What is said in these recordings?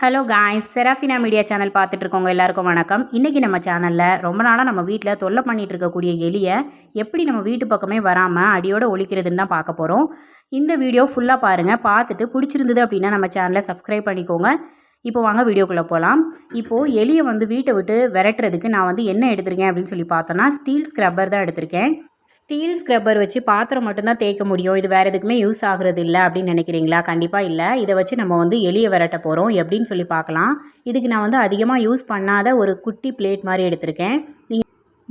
Hello guys Serafina media channel பார்த்துட்டு இருக்கவங்க எல்லாருக்கும் வணக்கம். இன்றைக்கி நம்ம சேனலில் ரொம்ப நாளாக நம்ம வீட்டில் தொல்லை பண்ணிகிட்டு இருக்கக்கூடிய எலியை எப்படி நம்ம வீட்டு பக்கமே வராமல் அடியோடு ஒழிக்கிறதுன்னு தான் பார்க்க போகிறோம் இந்த வீடியோ ஃபுல்லாக பாருங்கள் பார்த்துட்டு பிடிச்சிருந்தது அப்படின்னா நம்ம சேனலை சப்ஸ்கிரைப் பண்ணிக்கோங்க. இப்போ வாங்க வீடியோக்குள்ளே போகலாம் இப்போது எலியை வந்து வீட்டை விட்டு விரட்டுறதுக்கு நான் வந்து என்ன எடுத்திருக்கேன் அப்படின்னு சொல்லி பார்த்தோன்னா ஸ்டீல் ஸ்க்ரப்பர் தான் எடுத்திருக்கேன். ஸ்டீல் ஸ்க்ரப்பர் வச்சு பாத்திரம் மட்டும்தான் தேய்க்க முடியும். இது வேறு எதுக்குமே யூஸ் ஆகுறது இல்லை அப்படின்னு நினைக்கிறீங்களா? கண்டிப்பாக இல்லை. இதை வச்சு நம்ம வந்து எலியை விரட்ட போகிறோம் எப்படின்னு சொல்லி பார்க்கலாம். இதுக்கு நான் வந்து அதிகமாக யூஸ் பண்ணாத ஒரு குட்டி பிளேட் மாதிரி எடுத்திருக்கேன்.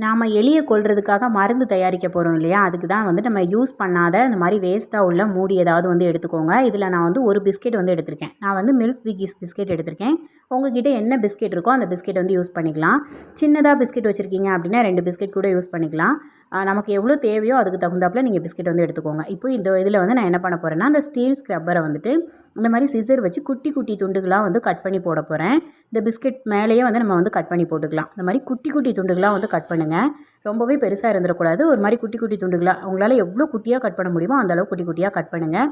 நாம் எலியை கொள்றதுக்காக மருந்து தயாரிக்க போகிறோம் இல்லையா? அதுக்கு தான் வந்து நம்ம யூஸ் பண்ணாத இந்த மாதிரி வேஸ்ட்டாக உள்ள மூடி ஏதாவது வந்து எடுத்துக்கோங்க. இதில் நான் வந்து ஒரு பிஸ்கெட் வந்து எடுத்திருக்கேன். நான் வந்து மில்க் விக்கிஸ் பிஸ்கெட் எடுத்திருக்கேன். உங்ககிட்ட என்ன பிஸ்கெட் இருக்கோ அந்த பிஸ்கெட் வந்து யூஸ் பண்ணிக்கலாம். சின்னதாக பிஸ்கெட் வச்சுருக்கீங்க அப்படின்னா ரெண்டு பிஸ்கெட் கூட யூஸ் பண்ணிக்கலாம். நமக்கு எவ்வளோ தேவையோ அதுக்கு தகுந்தாப்பில் நீங்கள் பிஸ்கெட் வந்து எடுத்துக்கோங்க. இப்போ இந்த இதில் வந்து நான் என்ன பண்ண போகிறேன்னா அந்த ஸ்டீல் ஸ்க்ரப்பரை வந்துட்டு இந்த மாதிரி சிசர் வச்சு குட்டி குட்டி துண்டுகளாக வந்து கட் பண்ணி போட போகிறேன் இந்த பிஸ்கெட் மேலேயே வந்து நம்ம வந்து கட் பண்ணி போட்டுக்கலாம். இந்த மாதிரி குட்டி குட்டி துண்டுகளாக வந்து கட் பண்ணுங்கள் ரொம்பவே பெருசாக இருந்துடக்கூடாது. ஒரு மாதிரி குட்டி குட்டி துண்டுகளாக உங்களால் எவ்வளோ குட்டியாக கட் பண்ண முடியுமோ அந்தளவு குட்டி குட்டியாக கட் பண்ணுங்கள்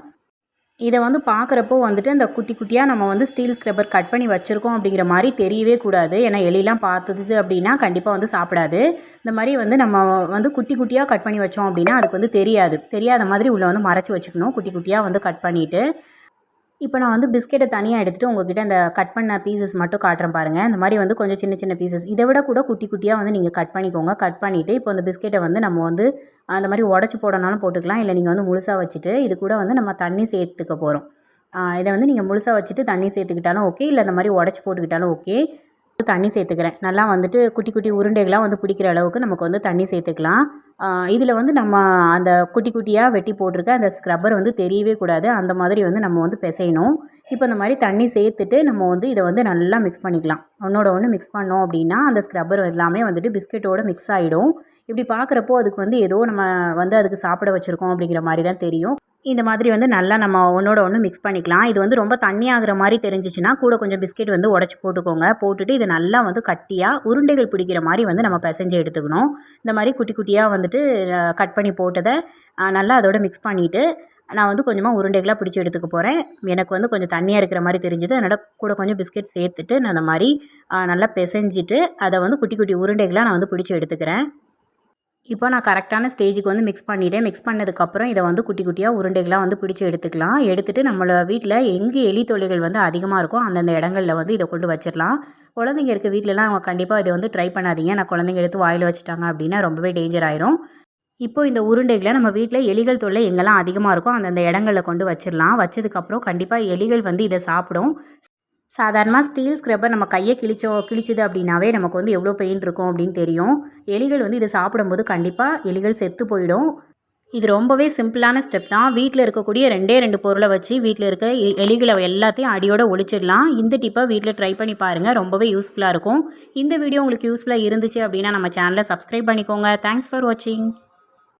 இதை வந்து பார்க்குறப்போ வந்துட்டு அந்த குட்டி குட்டியாக நம்ம வந்து ஸ்டீல் ஸ்க்ரப்பர் கட் பண்ணி வச்சுருக்கோம் அப்படிங்கிற மாதிரி தெரியவே கூடாது. ஏன்னா எலிலாம் பார்த்துது அப்படின்னா கண்டிப்பாக வந்து சாப்பிடாது. இந்த மாதிரி வந்து நம்ம வந்து குட்டி குட்டியாக கட் பண்ணி வச்சோம் அப்படின்னா அதுக்கு வந்து தெரியாது. தெரியாத மாதிரி உள்ளே வந்து மறைச்சி வச்சுக்கணும். குட்டி குட்டியாக வந்து கட் பண்ணிவிட்டு இப்போ நான் வந்து பிஸ்கெட்டை தனியாக எடுத்துகிட்டு உங்ககிட்ட அந்த கட் பண்ண பீசஸ் மட்டும் காட்டுறேன் பாருங்கள் இந்த மாதிரி வந்து கொஞ்சம் சின்ன சின்ன பீசஸ் இதை விட கூட குட்டி குட்டியாக வந்து நீங்கள் கட் பண்ணிக்கோங்க. கட் பண்ணிவிட்டு இப்போ அந்த பிஸ்கெட்டை வந்து நம்ம வந்து அந்த மாதிரி உடச்சி போடனாலும் போட்டுக்கலாம். இல்லை நீங்கள் வந்து முழுசாக வச்சுட்டு இது கூட வந்து நம்ம தண்ணி சேர்த்துக்க போகிறோம் இதை வந்து நீங்கள் முழுசாக வச்சுட்டு தண்ணி சேர்த்துக்கிட்டாலும் ஓகே இல்லை இந்த மாதிரி உடச்சி போட்டுக்கிட்டாலும் ஓகே தண்ணி சேர்த்துக்கிறேன். நல்லா வந்துட்டு குட்டி குட்டி உருண்டைகளாக வந்து பிடிக்கிற அளவுக்கு நமக்கு வந்து தண்ணி சேர்த்துக்கலாம். இதில் வந்து நம்ம அந்த குட்டி குட்டியாக வெட்டி போட்டிருக்க அந்த ஸ்க்ரப்பர் வந்து தெரியவே கூடாது. அந்த மாதிரி வந்து நம்ம வந்து பிசையணும். இப்போ இந்த மாதிரி தண்ணி சேர்த்துட்டு நம்ம வந்து இதை வந்து நல்லா மிக்ஸ் பண்ணிக்கலாம். ஒன்றோட ஒன்று மிக்ஸ் பண்ணோம் அப்படின்னா அந்த ஸ்க்ரப்பர் எல்லாமே வந்துட்டு பிஸ்கெட்டோட மிக்ஸ் ஆகிடும் இப்படி பார்க்குறப்போ அதுக்கு வந்து ஏதோ நம்ம வந்து அதுக்கு சாப்பிட வச்சுருக்கோம் அப்படிங்கிற மாதிரி தான் தெரியும். இந்த மாதிரி வந்து நல்லா நம்ம ஒன்றோட ஒன்று மிக்ஸ் பண்ணிக்கலாம். இது வந்து ரொம்ப தண்ணி ஆகிற மாதிரி தெரிஞ்சிச்சுன்னா கூட கொஞ்சம் பிஸ்கெட் வந்து உடச்சி போட்டுக்கோங்க. போட்டுட்டு இது நல்லா வந்து கட்டியாக உருண்டைகள் பிடிக்கிற மாதிரி வந்து நம்ம பிசைஞ்சு எடுத்துக்கணும். இந்த மாதிரி குட்டி குட்டியாக வந்துட்டு கட் பண்ணி போட்டதை நல்லா அதோட மிக்ஸ் பண்ணிவிட்டு நான் வந்து கொஞ்சமாக உருண்டைகளாக பிடிச்சி எடுத்துக்க போகிறேன் எனக்கு வந்து கொஞ்சம் தண்ணியாக இருக்கிற மாதிரி தெரிஞ்சுது. அதனால் கூட கொஞ்சம் பிஸ்கெட் சேர்த்துட்டு நான் அந்த மாதிரி நல்லா பிசைஞ்சிட்டு அதை வந்து குட்டி குட்டி உருண்டைகளாக நான் வந்து பிடிச்சி எடுத்துக்கிறேன். இப்போ நான் கரெக்டான ஸ்டேஜுக்கு வந்து மிக்ஸ் பண்ணிவிட்டேன் மிக்ஸ் பண்ணதுக்கப்புறம் இதை வந்து குட்டி குட்டியாக உருண்டைகளாக வந்து பிடிச்சி எடுத்துக்கலாம். எடுத்துகிட்டு நம்மளோட வீட்டில் எங்கே எலி தொல்லைகள் வந்து அதிகமாக இருக்கும் அந்தந்த இடங்களில் வந்து இதை கொண்டு வச்சிடலாம். குழந்தைங்க இருக்க வீட்டிலலாம் அவங்க கண்டிப்பாக இதை வந்து ட்ரை பண்ணாதீங்க. நான் குழந்தைங்க எடுத்து வாயில் வச்சுட்டாங்க அப்படின்னா ரொம்பவே டேஞ்சர் ஆயிரும். இப்போ இந்த உருண்டைகளை நம்ம வீட்டில் எலிகள் தொல்லை எங்கெல்லாம் அதிகமாக இருக்கும் அந்தந்த இடங்களில் கொண்டு வச்சிடலாம். வச்சதுக்கப்புறம் கண்டிப்பாக எலிகள் வந்து இதை சாப்பிடும். சாதாரணமாக ஸ்டீல் ஸ்க்ரப்பர் நம்ம கையை கிழிச்சோ கிழிச்சிது அப்படின்னாவே நமக்கு வந்து எவ்வளோ பெயின் இருக்கும் அப்படின்னு தெரியும். எலிகள் வந்து இதை சாப்பிடும்போது கண்டிப்பாக எலிகள் செத்து போயிடும். இது ரொம்பவே சிம்பிளான ஸ்டெப் தான். வீட்டில் இருக்கக்கூடிய ரெண்டே ரெண்டு பொருளை வச்சு வீட்டில் இருக்க எலிகளை எல்லாத்தையும் அடியோட ஒழிச்சிடலாம் இந்த டிப்பை வீட்டில் ட்ரை பண்ணி பாருங்கள் ரொம்பவே யூஸ்ஃபுல்லாக இருக்கும். இந்த வீடியோ உங்களுக்கு யூஸ்ஃபுல்லாக இருந்துச்சு அப்படின்னா நம்ம சேனலை சப்ஸ்கிரைப் பண்ணிக்கோங்க. தேங்க்ஸ் ஃபார் வாட்சிங்